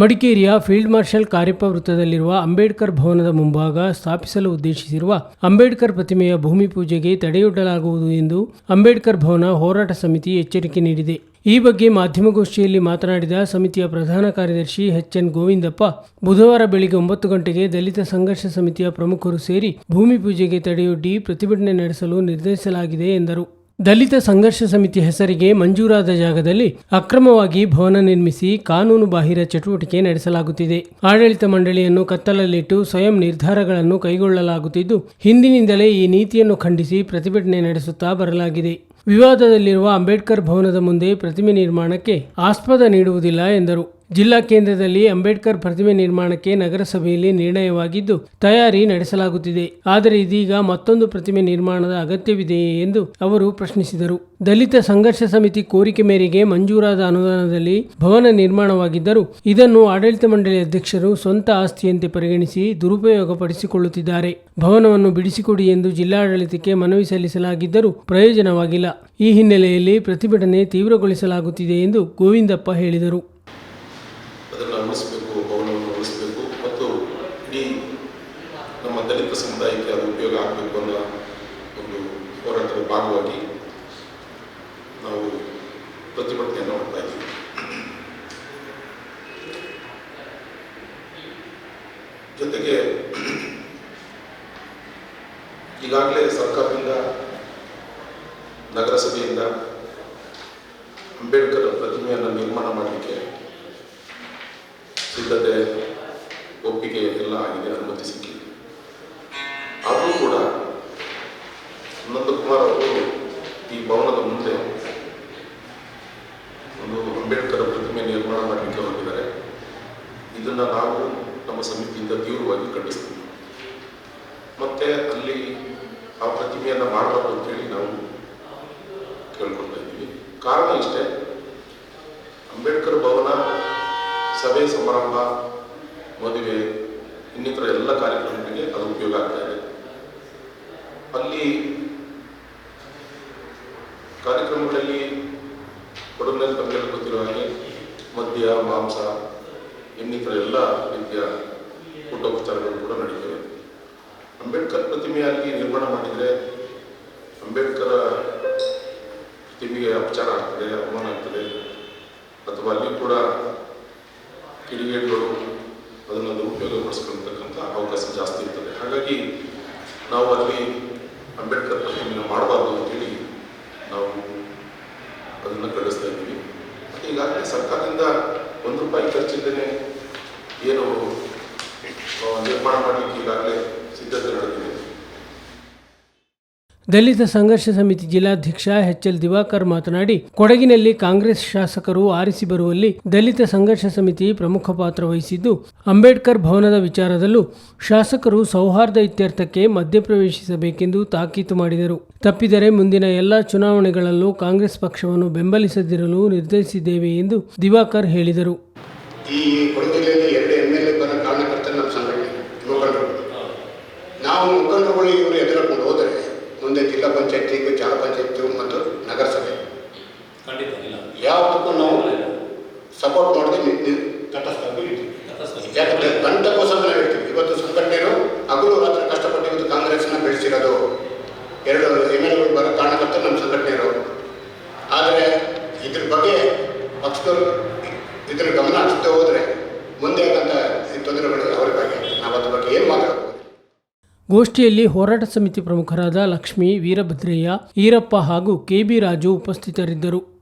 ಮಡಿಕೇರಿಯ field marshal Cariappa ವೃತ್ತದಲ್ಲಿರುವ ಅಂಬೇಡ್ಕರ್ ಭವನದ ಮುಂಭಾಗ ಸ್ಥಾಪಿಸಲು ಉದ್ದೇಶಿಸಿರುವ ಅಂಬೇಡ್ಕರ್ ಪ್ರತಿಮೆಯ ಭೂಮಿ ಪೂಜೆಗೆ ತಡೆಯೊಡ್ಡಲಾಗುವುದು ಎಂದು ಅಂಬೇಡ್ಕರ್ ಭವನ ಹೋರಾಟ ಸಮಿತಿ ಎಚ್ಚರಿಕೆ ನೀಡಿದೆ. ಈ ಬಗ್ಗೆ ಮಾಧ್ಯಮಗೋಷ್ಠಿಯಲ್ಲಿ ಮಾತನಾಡಿದ ಸಮಿತಿಯ ಪ್ರಧಾನ ಕಾರ್ಯದರ್ಶಿ ಎಚ್ ಎನ್ ಗೋವಿಂದಪ್ಪ, ಬುಧವಾರ ಬೆಳಿಗ್ಗೆ ಒಂಬತ್ತು ಗಂಟೆಗೆ ದಲಿತ ಸಂಘರ್ಷ ಸಮಿತಿಯ ಪ್ರಮುಖರು ಸೇರಿ ಭೂಮಿ ಪೂಜೆಗೆ ತಡೆಯೊಡ್ಡಿ ಪ್ರತಿಭಟನೆ ನಡೆಸಲು ನಿರ್ಧರಿಸಲಾಗಿದೆ ಎಂದರು. ದಲಿತ ಸಂಘರ್ಷ ಸಮಿತಿ ಹೆಸರಿಗೆ ಮಂಜೂರಾದ ಜಾಗದಲ್ಲಿ ಅಕ್ರಮವಾಗಿ ಭವನ ನಿರ್ಮಿಸಿ ಕಾನೂನು ಬಾಹಿರ ಚಟುವಟಿಕೆ ನಡೆಸಲಾಗುತ್ತಿದೆ. ಆಡಳಿತ ಮಂಡಳಿಯನ್ನು ಕತ್ತಲಲ್ಲಿಟ್ಟು ಸ್ವಯಂ ನಿರ್ಧಾರಗಳನ್ನು ಕೈಗೊಳ್ಳಲಾಗುತ್ತಿದ್ದು, ಹಿಂದಿನಿಂದಲೇ ಈ ನೀತಿಯನ್ನು ಖಂಡಿಸಿ ಪ್ರತಿಭಟನೆ ನಡೆಸುತ್ತಾ ಬರಲಾಗಿದೆ. ವಿವಾದದಲ್ಲಿರುವ ಅಂಬೇಡ್ಕರ್ ಭವನದ ಮುಂದೆ ಪ್ರತಿಮೆ ನಿರ್ಮಾಣಕ್ಕೆ ಆಸ್ಪದ ನೀಡುವುದಿಲ್ಲ ಎಂದರು. ಜಿಲ್ಲಾ ಕೇಂದ್ರದಲ್ಲಿ ಅಂಬೇಡ್ಕರ್ ಪ್ರತಿಮೆ ನಿರ್ಮಾಣಕ್ಕೆ ನಗರಸಭೆಯಲ್ಲಿ ನಿರ್ಣಯವಾಗಿದ್ದು, ತಯಾರಿ ನಡೆಸಲಾಗುತ್ತಿದೆ. ಆದರೆ ಇದೀಗ ಮತ್ತೊಂದು ಪ್ರತಿಮೆ ನಿರ್ಮಾಣದ ಅಗತ್ಯವಿದೆಯೇ ಎಂದು ಅವರು ಪ್ರಶ್ನಿಸಿದರು. ದಲಿತ ಸಂಘರ್ಷ ಸಮಿತಿ ಕೋರಿಕೆ ಮೇರೆಗೆ ಮಂಜೂರಾದ ಅನುದಾನದಲ್ಲಿ ಭವನ ನಿರ್ಮಾಣವಾಗಿದ್ದರೂ, ಇದನ್ನು ಆಡಳಿತ ಮಂಡಳಿ ಅಧ್ಯಕ್ಷರು ಸ್ವಂತ ಆಸ್ತಿಯಂತೆ ಪರಿಗಣಿಸಿ ದುರುಪಯೋಗ ಪಡಿಸಿಕೊಳ್ಳುತ್ತಿದ್ದಾರೆ ಭವನವನ್ನು ಬಿಡಿಸಿಕೊಡಿ ಎಂದು ಜಿಲ್ಲಾಡಳಿತಕ್ಕೆ ಮನವಿ ಸಲ್ಲಿಸಲಾಗಿದ್ದರೂ ಪ್ರಯೋಜನವಾಗಿಲ್ಲ. ಈ ಹಿನ್ನೆಲೆಯಲ್ಲಿ ಪ್ರತಿಭಟನೆ ತೀವ್ರಗೊಳಿಸಲಾಗುತ್ತಿದೆ ಎಂದು ಗೋವಿಂದಪ್ಪ ಹೇಳಿದರು ಅದನ್ನು ಉಳಿಸಬೇಕು ಭವನವನ್ನು ಉಳಿಸಬೇಕು ಮತ್ತು ಇಡೀ ನಮ್ಮ ದಲಿತ ಸಮುದಾಯಕ್ಕೆ ಅದು ಉಪಯೋಗ ಆಗಬೇಕು ಅನ್ನೋ ಒಂದು ಹೋರಾಟದ ಭಾಗವಾಗಿ ನಾವು ಪ್ರತಿಭಟನೆಯನ್ನು ಮಾಡ್ತಾ ಇದ್ದೀವಿ. ಜೊತೆಗೆ ಈಗಾಗಲೇ ಸರ್ಕಾರದಿಂದ, ನಗರಸಭೆಯಿಂದ ಅಂಬೇಡ್ಕರ್ ಪ್ರತಿಮೆಯನ್ನು ನಿರ್ಮಾಣ ಮಾಡಲಿಕ್ಕೆ ಸಿದ್ಧತೆ ಅಂಬೇಡ್ಕರ್ ಪ್ರತಿಮೆ ನಿರ್ಮಾಣ ಮಾಡಲಿಕ್ಕೆ ಹೊರಟಿದ್ದಾರೆ. ಇದನ್ನು ನಾವು ನಮ್ಮ ಸಮಿತಿಯಿಂದ ತೀವ್ರವಾಗಿ ಖಂಡಿಸ್ತೀವಿ. ಮತ್ತೆ ಅಲ್ಲಿ ಆ ಪ್ರತಿಮೆಯನ್ನು ಮಾಡಬಾರ್ದು ಅಂತೇಳಿ ನಾವು ಕೇಳ್ಕೊಳ್ತಾ ಇದ್ದೀವಿ. ಕಾರಣ ಇಷ್ಟೇ, ಅಂಬೇಡ್ಕರ್ ಭವನ, ಸಭೆ, ಸಮಾರಂಭ, ಮದುವೆ, ಇನ್ನಿತರ ಎಲ್ಲ ಕಾರ್ಯಕ್ರಮಗಳಿಗೆ ಅದು ಉಪಯೋಗ ಆಗ್ತಾ ಇದೆ. ಅಲ್ಲಿ ಕಾರ್ಯಕ್ರಮಗಳಲ್ಲಿ ಕೊಡಗಿನಲ್ಲಿ ತಮಗೆಲ್ಲ ಗೊತ್ತಿರೋ ಹಾಗೆ ಮದ್ಯ, ಮಾಂಸ, ಇನ್ನಿತರ ಎಲ್ಲ ರೀತಿಯ ಊಟೋಪಚಾರಗಳು ಕೂಡ ನಡೀತವೆ. ಅಂಬೇಡ್ಕರ್ ಪ್ರತಿಮೆಯಾಗಿ ನಿರ್ಮಾಣ ಮಾಡಿದರೆ ಅಂಬೇಡ್ಕರ್ ಪ್ರತಿಮೆಗೆ ಅಪಚಾರ ಆಗ್ತದೆ, ಅವಮಾನ ಆಗ್ತದೆ. ಅಥವಾ ಅಲ್ಲಿ ಕೂಡ ಕಿಡಿಗೇಡಿಗಳು ಅದನ್ನು ದುರುಪಯೋಗಪಡಿಸ್ಕೊಳ್ತಕ್ಕಂಥ ಅವಕಾಶ ಜಾಸ್ತಿ ಇರ್ತದೆ. ಹಾಗಾಗಿ ನಾವು ಅಲ್ಲಿ ಅಂಬೇಡ್ಕರ್ ಪ್ರತಿಮೆಯನ್ನು ಮಾಡಬಾರ್ದು ಅಂತೇಳಿ ನಾವು ಅದನ್ನು ಖಂಡಿಸ್ತಾ ಇದ್ದೀವಿ ಮತ್ತು ಈಗಾಗಲೇ ಸರ್ಕಾರದಿಂದ ಒಂದು ರೂಪಾಯಿ ಖರ್ಚಿದ್ದೇನೆ ಏನು ನಿರ್ಮಾಣ ಮಾಡಲಿಕ್ಕೆ ಈಗಾಗಲೇ ಸಿದ್ಧತೆ ನಡೆದಿದೆ. ದಲಿತ ಸಂಘರ್ಷ ಸಮಿತಿ ಜಿಲ್ಲಾಧ್ಯಕ್ಷ ಎಚ್ ಎಲ್ ದಿವಾಕರ್ ಮಾತನಾಡಿ, ಕೊಡಗಿನಲ್ಲಿ ಕಾಂಗ್ರೆಸ್ ಶಾಸಕರು ಆರಿಸಿ ಬರುವಲ್ಲಿ ದಲಿತ ಸಂಘರ್ಷ ಸಮಿತಿ ಪ್ರಮುಖ ಪಾತ್ರ ವಹಿಸಿದ್ದು, ಅಂಬೇಡ್ಕರ್ ಭವನದ ವಿಚಾರದಲ್ಲೂ ಶಾಸಕರು ಸೌಹಾರ್ದ ಇತ್ಯರ್ಥಕ್ಕೆ ಮಧ್ಯಪ್ರವೇಶಿಸಬೇಕೆಂದು ತಾಕೀತು ಮಾಡಿದರು. ತಪ್ಪಿದರೆ ಮುಂದಿನ ಎಲ್ಲ ಚುನಾವಣೆಗಳಲ್ಲೂ ಕಾಂಗ್ರೆಸ್ ಪಕ್ಷವನ್ನು ಬೆಂಬಲಿಸದಿರಲು ನಿರ್ಧರಿಸಿದ್ದೇವೆ ಎಂದು ದಿವಾಕರ್ ಹೇಳಿದರು ಈ ಕೊಡಗು ಜಿಲ್ಲೆಯಲ್ಲಿ ಎರಡು ಎಂ ಎಲ್ ಎ ಬರೋ ಕಾರಣಕರ್ತರು ನಮ್ಮ ಸಂಘಟನೆ ಮುಖಂಡರು ನಾವು ಮುಖಂಡರುಗಳು ಇವರು ಎದುರುಕೊಂಡು ಹೋದರೆ ಮುಂದೆ ಜಿಲ್ಲಾ ಪಂಚಾಯತಿ ಜಿಲ್ಲಾ ಪಂಚಾಯತ್ ಮತ್ತು ನಗರಸಭೆ ಖಂಡಿತ ಇಲ್ಲ ಯಾವುದಕ್ಕೂ ನಾವು ಸಪೋರ್ಟ್ ಮಾಡದೆ ನಿ- ನಿ- ತಟಸ್ಥವಾಗಿ ಇರ್ತೀವಿ ಯಾಕಂದ್ರೆ ಗಂಟಕ್ಕೋಸ್ಕರ ನಾವು ಹೇಳ್ತೀವಿ. ಇವತ್ತು ಸಂಘಟನೆಗಳು ಹಗಲು ರಾತ್ರಿ ಕಷ್ಟಪಟ್ಟು ಇವತ್ತು ಕಾಂಗ್ರೆಸ್ನ ಬೆಳೆಸಿರೋದು. ಎರಡು ಎಮ್ಎಲ್ಎಗಳು ಎಲ್ ಎಗಳು ಬರೋ ಕಾರಣಕರ್ತರು ನಮ್ಮ ಸಂಘಟನೆಯರು. ಆದರೆ ಇದ್ರ ಬಗ್ಗೆ ಪಕ್ಷದವರು ಇದ್ರ ಗಮನ ಹಚ್ಚುತ್ತೆ ಹೋದರೆ ಮುಂದೆ ಆಗಂತ ತೊಂದರೆಗಳು ಅವರಿಗಾಗಿ ನಾವು ಅದ್ರ ಬಗ್ಗೆ ಏನು ಮಾತಾಡೋದು? ಗೋಷ್ಠಿಯಲ್ಲಿ ಹೋರಾಟ ಸಮಿತಿ ಪ್ರಮುಖರಾದ ಲಕ್ಷ್ಮಿ ವೀರಭದ್ರಯ್ಯ ಈರಪ್ಪ ಹಾಗೂ ಕೆಬಿ ರಾಜು ಉಪಸ್ಥಿತರಿದ್ದರು.